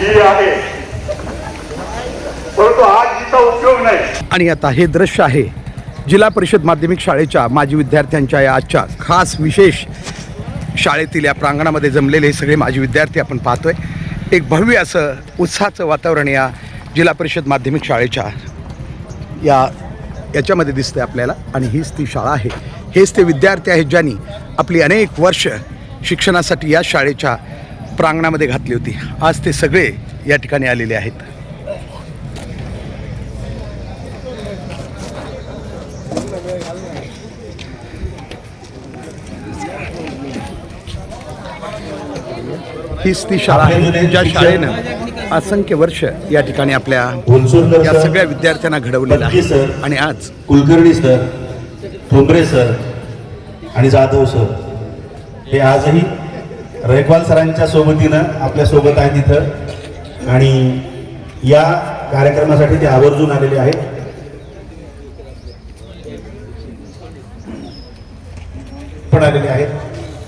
ही आहे. परंतु आज हिचा उपयोग नाही. आणि आता हे दृश्य आहे. जिल्हा परिषद माध्यमिक शाळेच्या माजी विद्यार्थ्यांच्या या आजच्या खास विशेष शाळेतील या प्रांगणामध्ये जमलेले हे सगळे माजी विद्यार्थी आपण पाहतोय. एक भव्य असं उत्साहाचं वातावरण या जिल्हा परिषद माध्यमिक शाळेच्या या याच्यामध्ये दिसतंय आपल्याला. आणि हीच ती शाळा आहे. हेच ते विद्यार्थी आहेत ज्यांनी आपली अनेक वर्ष शिक्षणासाठी या शाळेच्या प्रांगणामध्ये घातली होती. आज ते सगळे या ठिकाणी आलेले आहेत. हीच ती शाळा आहे ज्या शाळेनं असंख्य वर्ष या ठिकाणी आपल्या या सगळ्या विद्यार्थ्यांना घडवलेलं आहे. सर, आणि आज कुलकर्णी सर ठोंबरे सर आणि जाधव सर हे आजही रयकवाल सरांच्या सोबतीनं आपल्यासोबत आहेत तिथं. आणि या कार्यक्रमासाठी ते आवर्जून आलेले आहेत. पण आलेले आहेत.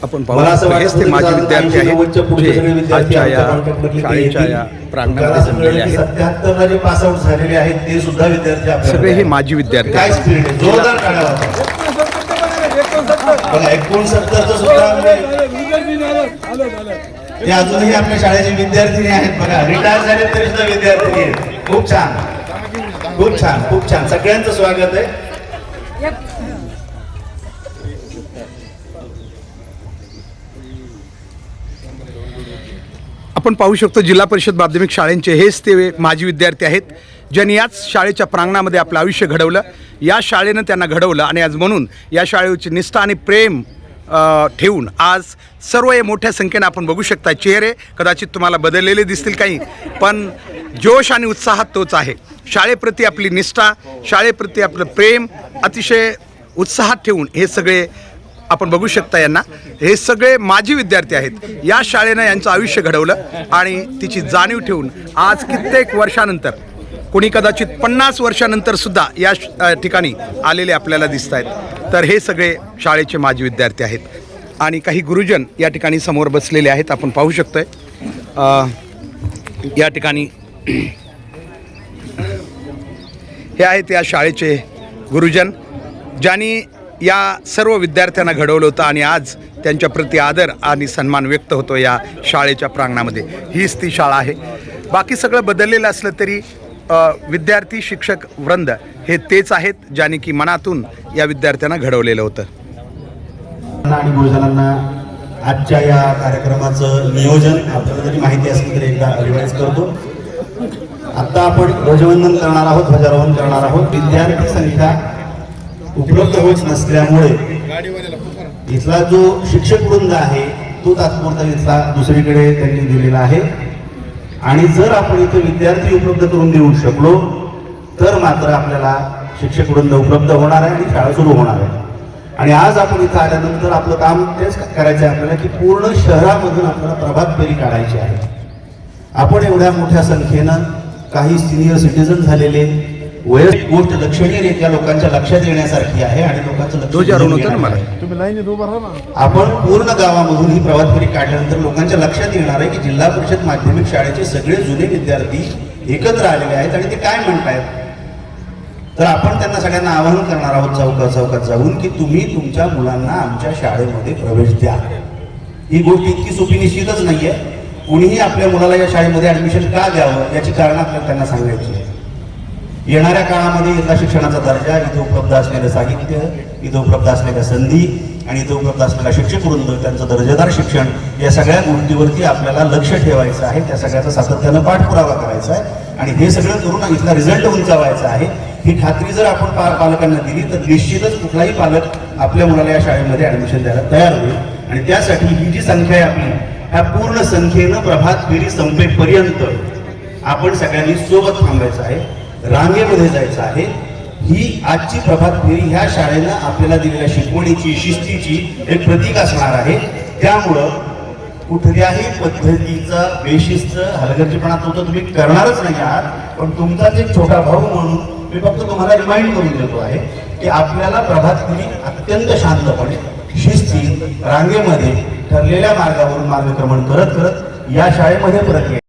आपण मला असं पाहू हेच ते वाटतं की विद्यार्थी आहेत. जे विद्यार्थी आजच्या या शाळेच्या. या प्रांगणामध्ये जमलेले आहेत. 77 ला जे पास आउट झालेले आहेत ते सुद्धा विद्यार्थी आपल्याकडे सगळे हे. माजी विद्यार्थी आहेत. पण आहे एकोणसत्तरचं सुद्धा ते अजूनही आपल्या शाळेचे विद्यार्थिनी आहेत बघा. रिटायर झाले तरी सुद्धा विद्यार्थिनी आहेत. खूप छान. खूप छान खूप छान. सगळ्यांचं स्वागत आहे. आपण पाहू शकतो जिल्हा परिषद माध्यमिक शाळेंचे हेच ते माजी विद्यार्थी आहेत. ज्यांनी याच शाळेच्या प्रांगणामध्ये आपलं आयुष्य घडवलं या शाळेनं त्यांना घडवलं आणि आज म्हणून या शाळेची निष्ठा आणि प्रेम ठेवून आज सर्व हे मोठ्या संख्येनं आपण बघू शकता चेहरे कदाचित तुम्हाला बदललेले दिसतील काही पण जोश आणि उत्साहात तोच आहे. शाळेप्रती आपली निष्ठा शाळेप्रती आपलं प्रेम अतिशय उत्साहात ठेवून हे सगळे आपण बघू शकता यांना. हे सगळे माजी विद्यार्थी आहेत. या शाळेनं यांचं आयुष्य घडवलं आणि तिची जाणीव ठेवून आज कित्येक वर्षानंतर कोणी कदाचित पन्नास वर्षानंतर सुद्धा या श- ठिकाणी आलेले आपल्याला दिसत आहेत तर हे सगळे शाळेचे माजी विद्यार्थी आहेत. आणि काही गुरुजन या ठिकाणी समोर बसलेले आहेत आपण पाहू शकतो आहे या ठिकाणी हे आहेत या शाळेचे गुरुजन ज्यांनी या सर्व विद्यार्थ्यांना घडवलं होतं आणि आज त्यांच्या प्रति आदर आणि सन्मान व्यक्त होतो या शाळेच्या प्रांगणामध्ये. हीच ती शाळा आहे. बाकी सगळं बदललेलं असलं तरी विद्यार्थी शिक्षक वृंद हे तेच आहेत ज्याने की मनातून या विद्यार्थ्यांना घडवलेलं होतं. आणि गुरुजनांना आजच्या या कार्यक्रमाचं नियोजन आपल्याला जरी माहिती असेल तरी एकदा रिवाईज करतो. आता आपण ध्वजवंदन करणार आहोत ध्वजारोहण करणार आहोत. विद्यार्थी संख्या उपलब्ध होत नसल्यामुळे इथला जो शिक्षक वृंद आहे तो तात्पुरता इथला दुसरीकडे त्यांनी दिलेला आहे. आणि जर आपण इथे विद्यार्थी उपलब्ध करून देऊ शकलो तर मात्र आपल्याला शिक्षक वृंद उपलब्ध होणार आहे आणि शाळा सुरू होणार आहे. आणि आज आपण इथं आल्यानंतर आपलं काम तेच करायचं आहे आपल्याला की पूर्ण शहरामधून आपल्याला प्रभात फेरी काढायची आहे. आपण एवढ्या मोठ्या संख्येनं काही सिनियर सिटीजन झालेले वयस्क गोष्ट लक्षणीयरित्या लोकांच्या लक्षात येण्यासारखी आहे आणि लोकांचं. आपण पूर्ण गावामधून ही प्रभात फेरी काढल्यानंतर लोकांच्या लक्षात येणार आहे की जिल्हा परिषद माध्यमिक शाळेचे सगळे जुने विद्यार्थी एकत्र आलेले आहेत आणि ते काय म्हणतायत? तर आपण त्यांना सगळ्यांना आवाहन करणार आहोत चौकात चौकात जाऊन की तुम्ही तुमच्या मुलांना आमच्या शाळेमध्ये प्रवेश द्या. ही गोष्ट इतकी सोपी निश्चितच नाहीये. कुणीही आपल्या मुलाला या शाळेमध्ये ऍडमिशन का द्यावं याची कारण आपल्याला त्यांना सांगायची आहे येणाऱ्या काळामध्ये इथला शिक्षणाचा दर्जा इथं उपलब्ध असलेलं साहित्य इथं उपलब्ध असलेल्या संधी आणि इथं उपलब्ध असलेला शिक्षक वृंद त्यांचं दर्जेदार शिक्षण या सगळ्या गोष्टीवरती आपल्याला लक्ष ठेवायचं आहे. त्या सगळ्याचा सातत्यानं पाठपुरावा करायचा आहे. आणि हे सगळं करून इथला रिझल्ट उंचावायचा आहे. ही खात्री जर आपण पा पालकांना दिली तर निश्चितच कुठलाही पालक आपल्या मुलाला या शाळेमध्ये ऍडमिशन द्यायला तयार होईल. आणि त्यासाठी ही जी संख्या आहे आपली ह्या पूर्ण संख्येनं प्रभात फेरी संपेपर्यंत आपण सगळ्यांनी सोबत थांबायचं आहे. रांगेमध्ये जायचं आहे. ही आजची प्रभात फेरी ह्या शाळेनं आपल्याला दिलेल्या शिकवणीची शिस्तीची एक प्रतीक असणार आहे. त्यामुळं कुठल्याही पद्धतीचा बेशिस्त हलगर्जीपणा तो तर तुम्ही करणारच नाही आहात. पण तुमचाच एक छोटा भाऊ म्हणून मी फक्त तुम्हाला रिमाइंड करून देतो आहे की आपल्याला प्रभात फेरी अत्यंत शांतपणे शिस्ती रांगेमध्ये ठरलेल्या मार्गावरून मार्गक्रमण करत करत या शाळेमध्ये परत